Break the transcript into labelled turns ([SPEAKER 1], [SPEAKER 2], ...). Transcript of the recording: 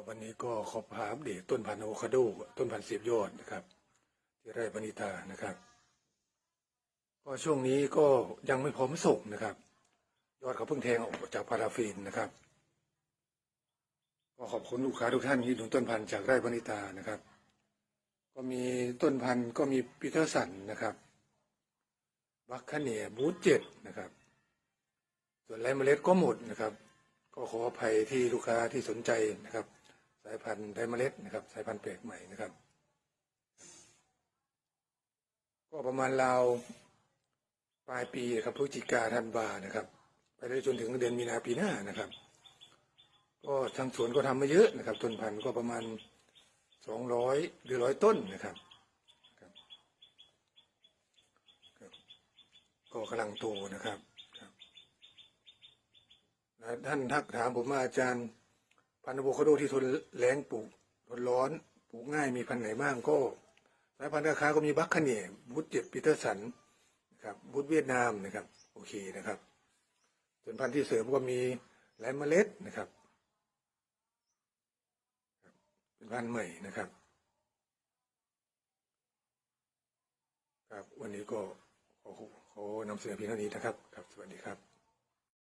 [SPEAKER 1] ครับวันนี้ก็ขอบพาอัปเดตต้นพันธุ์อะโวคาโด ต้นพันธุ์เสียบยอดนะครับ ที่ไร่ปณิตานะครับ ก็ช่วงนี้ก็ยังไม่พร้อมส่งนะครับ ยอดเขาเพิ่งแทงออกจากพาราฟินนะครับ ก็ขอบคุณลูกค้าทุกท่านที่หนุนต้นพันธุ์จากไร่ปณิตานะครับ ก็มีต้นพันธุ์ก็มีปีเตอร์สันนะครับบัคคาเนียบูธเจ็ดนะครับ ส่วนไรเมล็ดก็หมดนะครับก็ขออภัยที่ลูกค้าที่สนใจนะครับายพันธุ์ไรเมล็ดนะครับ สายพันธุ์แปลกใหม่นะครับ ก็ประมาณราวปลายปีนะครับพฤศจิกาธันวานะครับ ไปได้จนถึงเดือนมีนาปีหน้านะครับ ก็ทางสวนก็ทำมาเยอะนะครับ ต้นพันธุ์ก็ประมาณสองร้อยหรือร้อยต้นนะครับก็กำลังโตนะครับรบท่านทักถามผมว่าอาจารย์ พันธุ์อะโวคาโดที่ทนแรงปลูกทนร้อนปลูกง่ายมีพันธุ์ไหนบ้างก็สายพันธุ์ราคาก็มีบัคคาเนียบุตเจ็บปีเตอร์สันนะครับบุตเวียดนามนะครับโอเคนะครับ ส่วนพันธุ์ที่เสริมก็มีแลมเมล็ดนะครับ เป็นพันธุ์ใหม่นะครับครับวันนี้ก็ขอขอนำเสนอเพียงเท่านี้นะครับครับ สวัสดีครับ